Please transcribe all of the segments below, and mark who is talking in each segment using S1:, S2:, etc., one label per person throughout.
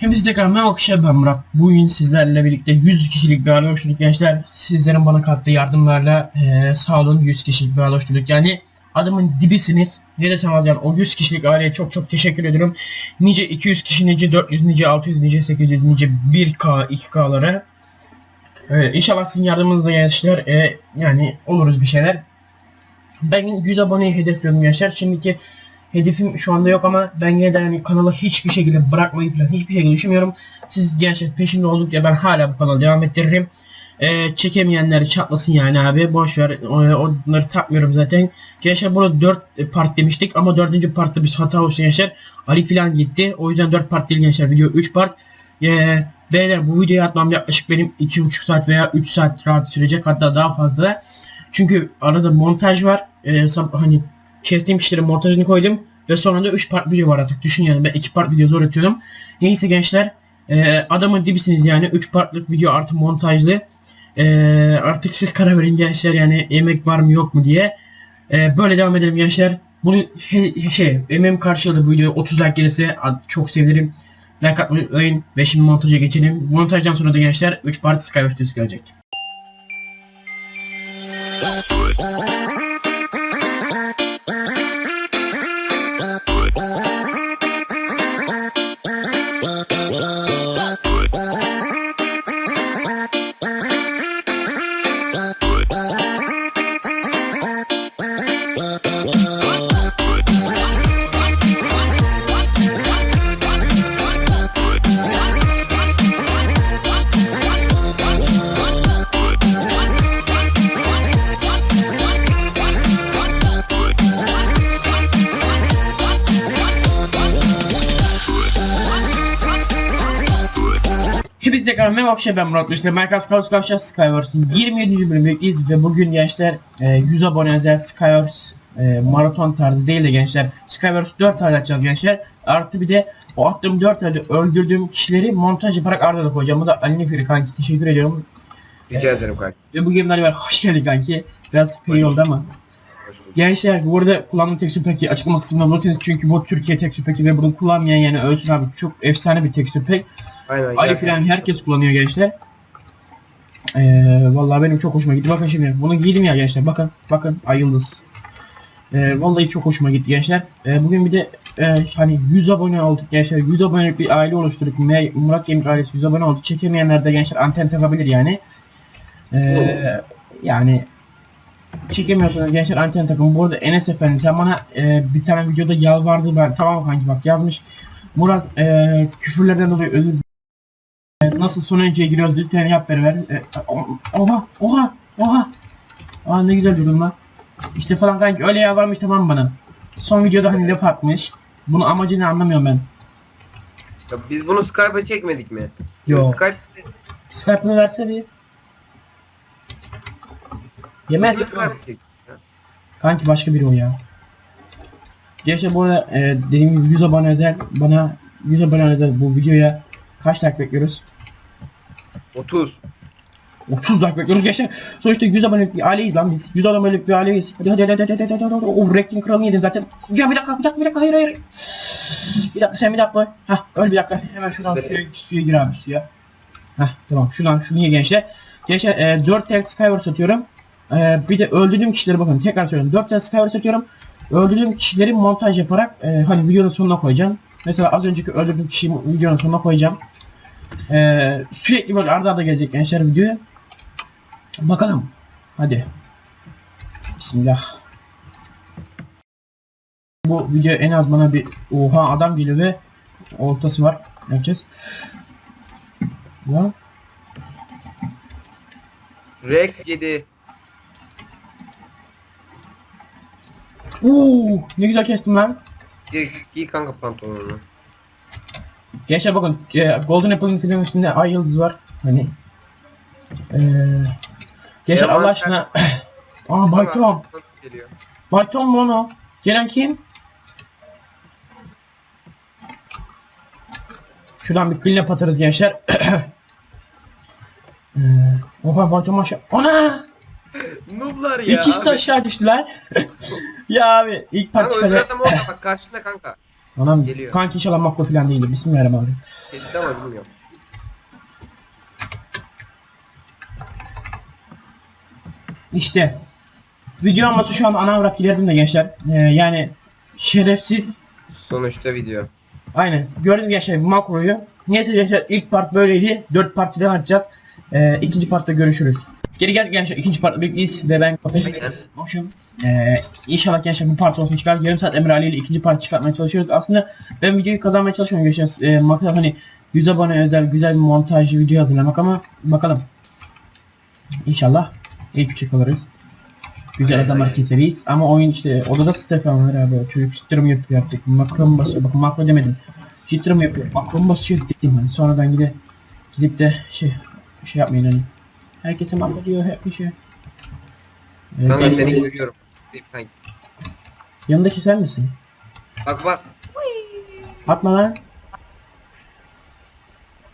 S1: Hepinize tekrar merhaba arkadaşlar ben Murat. Bugün sizlerle birlikte 100 kişilik bir aile oluşturduk gençler. Sizlerin bana kattığı yardımlarla eee sağ olun 100 kişilik bir aile oluşturduk. Yani adamın dibisiniz. Ne desem az yani o 100 kişilik aileye çok çok teşekkür ediyorum. Nice 200 kişi, nice 400, nice 600, nice 800, nice 1K, 2K'lara. Ee, inşallah sizin yardımınızla gençler e, yani oluruz bir şeyler. Ben 100 aboneyi hedefliyorum gençler. Şimdiki hedefim şu anda yok ama ben yine de yani kanalı hiçbir şekilde bırakmayı falan hiçbir şekilde düşünmüyorum. Siz gençler peşimde oldukça ben hala bu kanalı devam ettiririm. Ee, çekemeyenler çatlasın yani abi boş ver onları takmıyorum zaten. Gençler burada 4 part demiştik ama 4. partta bir hata olsun gençler. Ali filan gitti. O yüzden 4 part değil gençler video 3 part. Ee, beyler bu videoyu atmam yaklaşık benim 2,5 saat veya 3 saat rahat sürecek hatta daha fazla. Çünkü arada montaj var. Ee, hani kestiğim kişilerin montajını koydum. Ve sonra da 3 part video var artık. Düşün yani ben 2 part video zor atıyorum. Neyse gençler. E, adamın dibisiniz yani. 3 partlık video artı montajlı. E, artık siz karar verin gençler yani emek var mı yok mu diye. E, böyle devam edelim gençler. Bunu he- şey emeğim karşılığı bu video 30 like gelirse çok sevinirim. Like atmayı unutmayın ve şimdi montaja geçelim. Montajdan sonra da gençler 3 part videosu gelecek. Tekrar merhaba arkadaşlar ben Murat Üstüne Minecraft Chaos Kavşak Skywars'ın 27. bölümündeyiz ve bugün gençler e, 100 abone özel Skywars e, maraton tarzı değil de gençler. Skywars 4 tane atacağız gençler. Artı bir de o attığım 4 tane öldürdüğüm kişileri montaj yaparak ardına koyacağım. Bu da Ali Nefiri kanki. Teşekkür ediyorum.
S2: Rica ederim kanka.
S1: ve bu game'ler var hoş geldin kanki. Biraz fail oldu ama Gençler bu arada kullandığım tekstür peki açıklama kısmına bulursunuz çünkü bu Türkiye tekstür peki ve bunu kullanmayan yani ölçün abi çok efsane bir tekstür pek
S2: Aynen.
S1: Ali falan herkes kullanıyor gençler. Ee, vallahi benim çok hoşuma gitti. Bakın şimdi bunu giydim ya gençler. Bakın bakın ay yıldız. Ee, vallahi çok hoşuma gitti gençler. Ee, bugün bir de e, hani 100 abone olduk gençler. 100 abonelik bir aile oluşturduk. Me- Murat Gaming ailesi 100 abone oldu. Çekemeyenler de gençler anten takabilir yani. Ee, yani çekemiyorsanız gençler anten takın. Bu arada Enes Efendi sen bana e, bir tane videoda yalvardı ben. Tamam kanki bak yazmış. Murat e, küfürlerden dolayı özür Nasıl sonuncuya giriyoruz lütfen yap ver ver. E, oha oha oha. Aa ne güzel durdun lan. İşte falan kanki öyle yalvarmış tamam bana. Son videoda hani laf atmış. Bunun amacını anlamıyorum ben.
S2: Ya biz bunu Skype'a çekmedik mi?
S1: Yo.
S2: Skype
S1: Skype'ını verse bir. Yemez. Kanki başka biri o ya. Gerçi bu arada e, dediğim gibi 100 abone özel bana 100 abone özel bu videoya kaç like bekliyoruz?
S2: 30.
S1: 30 like bekliyoruz gençler. Sonuçta 100 abonelik bir aileyiz lan biz. 100 abonelik bir aileyiz. Hadi hadi hadi hadi hadi hadi hadi. O ranking kralını yedin zaten. Ya bir dakika bir dakika bir dakika hayır hayır. Bir dakika sen bir dakika. Hah öl bir dakika. Hemen şuradan suya, suya gir abi suya. Hah tamam şuradan şunu ye gençler. Gençler e, 4 tane Skyward satıyorum. E, bir de öldürdüğüm kişileri bakın tekrar söylüyorum. 4 tane Skyward satıyorum. Öldürdüğüm kişileri montaj yaparak e, hani videonun sonuna koyacağım. Mesela az önceki öldürdüğüm kişiyi videonun sonuna koyacağım. E, sürekli böyle arda arda gelecek gençler videoya. Bakalım. Hadi. Bismillah. Bu video en az bana bir oha adam geliyor ve ortası var. Yapacağız. Ya.
S2: Rek 7.
S1: Oo, ne güzel kestim lan.
S2: Giy, giy kanka pantolonunu.
S1: Gençler bakın e, Golden Apple'ın filmin üstünde ay yıldız var. Hani e, Gençler
S2: Yaman
S1: Allah aşkına Aa Baytom.
S2: Geliyor.
S1: Baytom mu lan o? Gelen kim? Şuradan bir clean atarız gençler. Ee, oha Baytom aşağı. Ana!
S2: Nooblar ya.
S1: İkisi de
S2: abi.
S1: aşağı düştüler. ya abi ilk
S2: Kanka
S1: parçada.
S2: öldürdüm orada bak karşında kanka.
S1: Anam
S2: Geliyor.
S1: kanki inşallah makro falan değildir. Bismillahirrahmanirrahim.
S2: Kesin ama bilmiyorum.
S1: İşte video aması şu an ana avrat giderdim de gençler. Ee, yani şerefsiz.
S2: Sonuçta video.
S1: Aynen. Gördünüz gençler makroyu. Neyse gençler ilk part böyleydi. 4 part daha atacağız. Ee, ikinci partta görüşürüz. Geri geldik gençler ikinci partta bekleyiz ve ben kafes boşum. Ee, inşallah gençler bu part olsun çıkar. Yarım saat Emre Ali ile ikinci part çıkartmaya çalışıyoruz. Aslında ben videoyu kazanmaya çalışıyorum gençler. Ee, maksat hani 100 abone özel güzel bir montajlı video hazırlamak ama bakalım. İnşallah ilk çık alırız. Güzel adamlar keseriz. Ama oyun işte odada Stefan var abi. Çocuk çıtırım yapıyor yaptık. Makro mu basıyor? Bakın makro demedim. Çıtırım yapıyor. Makro mu basıyor dedim hani. Sonradan gidip gidip de şey şey yapmayın hani. Herkese makro diyor hep bir şey. Ee,
S2: Kanka
S1: gençler-
S2: seni görüyorum. Deyip sanki.
S1: Yanındaki sen misin?
S2: Bak bak.
S1: Atma lan.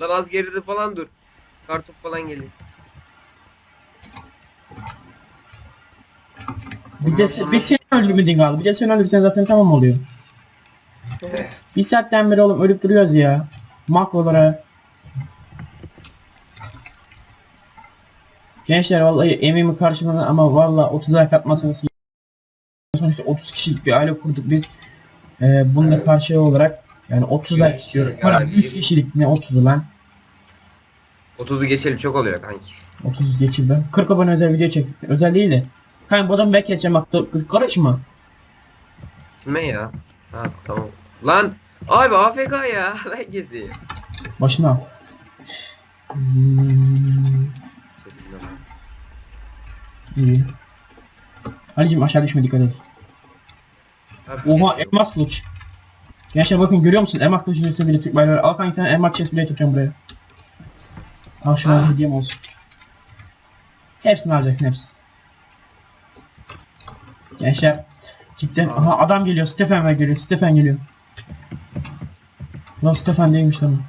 S2: Lan az geride falan dur. Kartop falan geliyor.
S1: Bir de sen, bir sen öldürmedin galiba. Bir de sen öldürsen zaten tamam oluyor. Bir saatten beri oğlum ölüp duruyoruz ya. Makrolara. Gençler vallahi emeğimi karşılığında ama vallahi 30 like atmasanız sonuçta 30 kişilik bir aile kurduk biz. Ee, bunun da karşılığı olarak yani 30 like istiyorum.
S2: Yani-
S1: Para 100 kişilik ne 30'u lan?
S2: 30'u geçeli çok oluyor kanki.
S1: 30 geçildi. 40 abone özel video çektik. Özel değil de. Kanka bu adamı belki geçeceğim bak. Karışma.
S2: Kime ya? Ha tamam. Lan abi AFK ya. Ben gezeyim.
S1: Başına. Hmm, iyi. Halicim aşağı düşme dikkat et.
S2: Abi,
S1: Oha elmas kılıç. Gençler bakın görüyor musun? Elmas kılıcın üstünde bir de Türk bayrağı. Al kanka sen elmas chest bile tutacağım buraya. Al şunu
S2: Ah.
S1: hediyem olsun. Hepsini alacaksın hepsini. Gençler cidden
S2: Ah.
S1: aha adam geliyor Stefan geliyor Stefan geliyor. Lan Stefan değilmiş lan.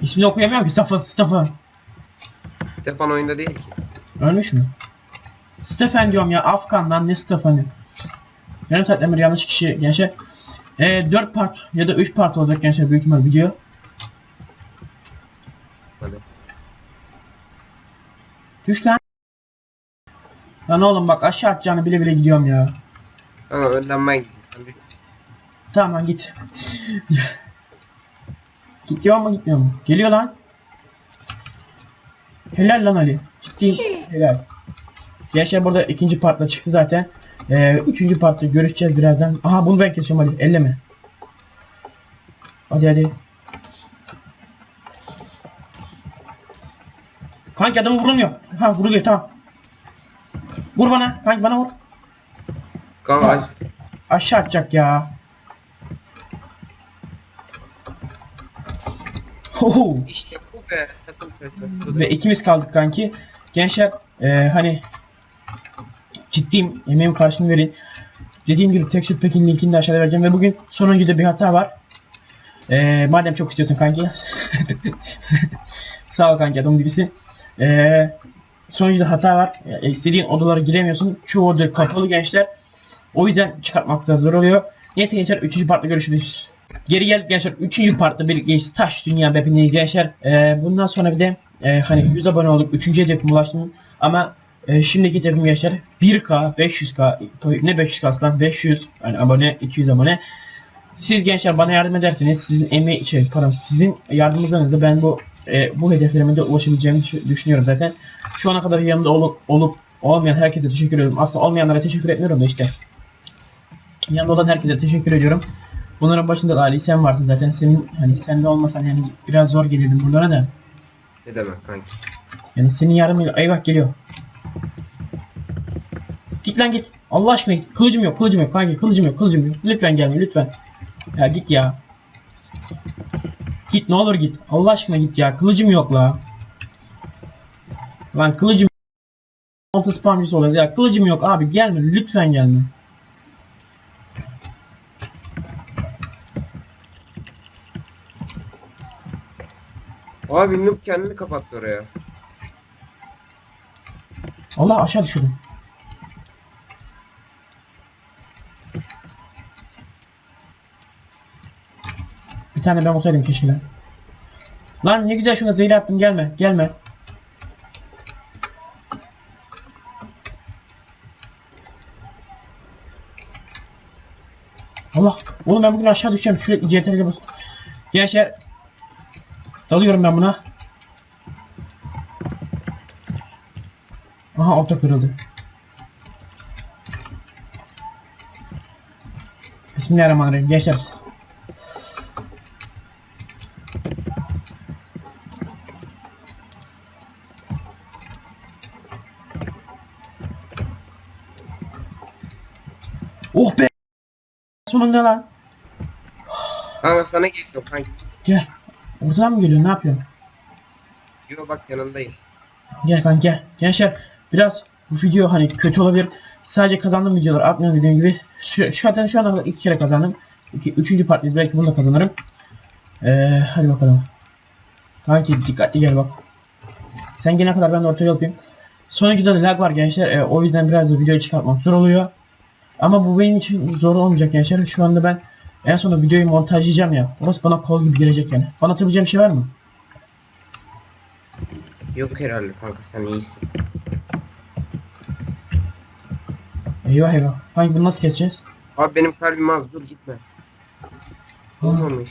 S1: İsmini okuyamıyorum ki Stefan Stefan.
S2: Stefan oyunda değil ki.
S1: Ölmüş mü? Stefan diyorum ya Afgan'dan ne Stefan'ı? Yarım saat emir yanlış kişi gençler. Ee, 4 part ya da 3 part olacak gençler büyük ihtimal video.
S2: Hadi.
S1: Düş lan. Lan oğlum bak aşağı atacağını bile bile gidiyorum ya.
S2: Kanka önden ben gideyim.
S1: Tamam git. Gidiyor mu gitmiyor mu? Geliyor lan. Helal lan Ali. Ciddi helal. Gençler burada ikinci partla çıktı zaten. Ee, üçüncü partta görüşeceğiz birazdan. Aha bunu ben kesiyorum Ali. Elleme. Hadi hadi. Kanki adamı vuramıyor. Ha vuruluyor tamam. Vur bana. Kanki bana vur.
S2: Kanka
S1: Aşağı atacak ya. Hoho.
S2: işte bu be.
S1: Ve ikimiz kaldık kanki. Gençler eee, hani ciddiyim emeğim karşılığını verin. Dediğim gibi Texture Pack'in linkini de aşağıda vereceğim ve bugün sonuncuda bir hata var. Eee madem çok istiyorsun kanki. Sağ ol kanki adam gibisin. Eee sonuncuda hata var. Ya, istediğin odalara giremiyorsun. Çoğu oda kapalı gençler. O yüzden çıkartmakta zor oluyor. Neyse gençler 3. partta görüşürüz. Geri geldik gençler 3. partta birlikteyiz. Taş Dünya hepiniz gençler. Ee, bundan sonra bir de e, hani 100 abone olduk. 3. hedefime ulaştım. Ama e, şimdiki hedefim gençler 1K, 500K, ne 500K lan 500 yani abone, 200 abone. Siz gençler bana yardım ederseniz sizin emeği şey pardon sizin yardımınızla ben bu e, bu hedeflerime de ulaşabileceğimi düşü- düşünüyorum zaten. Şu ana kadar yanımda olup, olup olmayan herkese teşekkür ediyorum. Aslında olmayanlara teşekkür etmiyorum da işte. Yanında olan herkese teşekkür ediyorum. Bunların başında da Ali sen varsın zaten. Senin hani sen de olmasan yani biraz zor gelirdim bunlara da.
S2: Ne demek kanki?
S1: Yani senin yardımıyla eyvah geliyor. Git lan git. Allah aşkına git. Kılıcım yok, kılıcım yok. Kanki kılıcım yok, kılıcım yok. Lütfen gelme, lütfen. Ya git ya. Git ne olur git. Allah aşkına git ya. Kılıcım yok la. Lan kılıcım Altı spamcısı oluyor. Ya kılıcım yok abi gelme lütfen gelme.
S2: Abi Noob kendini kapattı oraya.
S1: Allah aşağı düşürdüm. Tane ben olsaydım keşke lan. Lan ne güzel şuna zehir attım gelme gelme. Allah oğlum ben bugün aşağı düşeceğim sürekli CTRL'e bas. Gençler dalıyorum ben buna. Aha orta kırıldı. Bismillahirrahmanirrahim gençler. Oh be! Sonunda lan.
S2: Kanka sana geliyor kanka.
S1: Gel. Ortadan mı geliyor? Ne yapıyorsun?
S2: Yo bak yanındayım.
S1: Gel kanka gel. Gençler biraz bu video hani kötü olabilir. Sadece kazandığım videolar atmıyorum dediğim gibi. Şu, şu zaten şu ana kadar iki kere kazandım. İki, üçüncü partimiz belki bunu da kazanırım. Ee, hadi bakalım. Kanki dikkatli gel bak. Sen gelene kadar ben de ortaya yapayım. Son videoda lag var gençler. Ee, o yüzden biraz da video çıkartmak zor oluyor. Ama bu benim için zor olmayacak gençler. Şu anda ben en sonunda videoyu montajlayacağım ya. Orası bana kol gibi gelecek yani. Bana atabileceğim bir şey var mı?
S2: Yok herhalde kanka sen iyisin.
S1: Eyvah eyvah. Hangi bunu nasıl keseceğiz?
S2: Abi benim kalbim az dur gitme. Olmamış.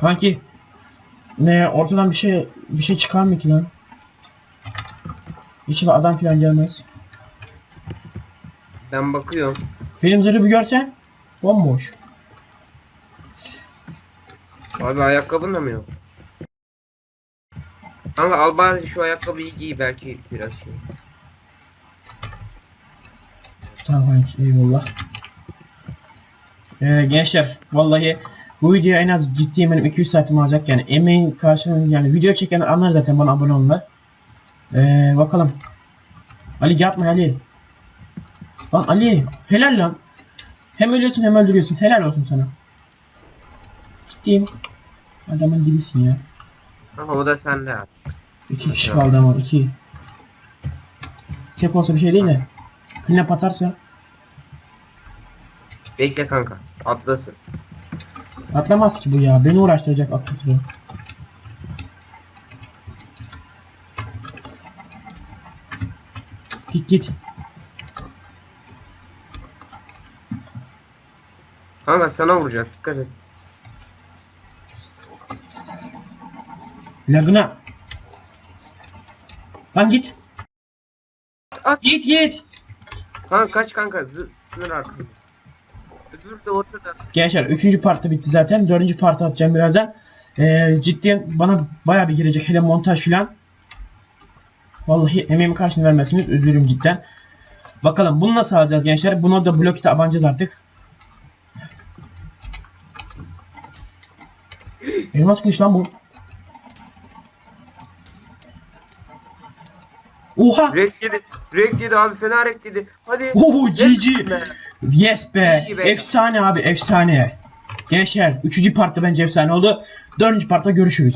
S1: Kanki ne ortadan bir şey bir şey çıkar mı ki lan? İçine adam falan gelmez.
S2: Ben bakıyorum.
S1: Benim zırhı bir görsen bomboş.
S2: Abi ayakkabın da mı yok? Kanka al bari şu ayakkabıyı giy belki biraz şey.
S1: Tamam kanki eyvallah. Ee, gençler vallahi bu video en az ciddi benim 200 saatimi alacak yani emeğin karşılığını yani video çeken anlar zaten bana abone olurlar. Ee, bakalım. Ali yapma Ali. Lan Ali helal lan. Hem ölüyorsun hem öldürüyorsun helal olsun sana. Ciddiyim. Adamın dibisin ya.
S2: Kanka o da sende abi.
S1: İki kişi kaldı ama iki. Tek olsa bir şey değil de. Clean atarsa
S2: Bekle kanka. Atlasın.
S1: atlamaz ki bu ya. Beni uğraştıracak atlısı bu. Git git.
S2: Kanka sana vuracak dikkat et.
S1: Lagına. Lan git.
S2: At.
S1: Git git.
S2: Kanka kaç kanka Zı sınır arkında. Öbür de ortada.
S1: Gençler 3. partta bitti zaten. 4. parta atacağım birazdan. Ee, cidden bana bayağı bir girecek. Hele montaj filan. Vallahi emeğimin karşılığını vermezsiniz. Üzülürüm cidden. Bakalım bunu nasıl alacağız gençler? Bunu da blokite abanacağız artık. Elmas kılıç lan bu. Oha!
S2: Rek yedi. Rek yedi abi fena rek yedi. Hadi.
S1: Oho GG!
S2: Yes be.
S1: Efsane abi efsane. Gençler 3. partta bence efsane oldu. 4. partta görüşürüz.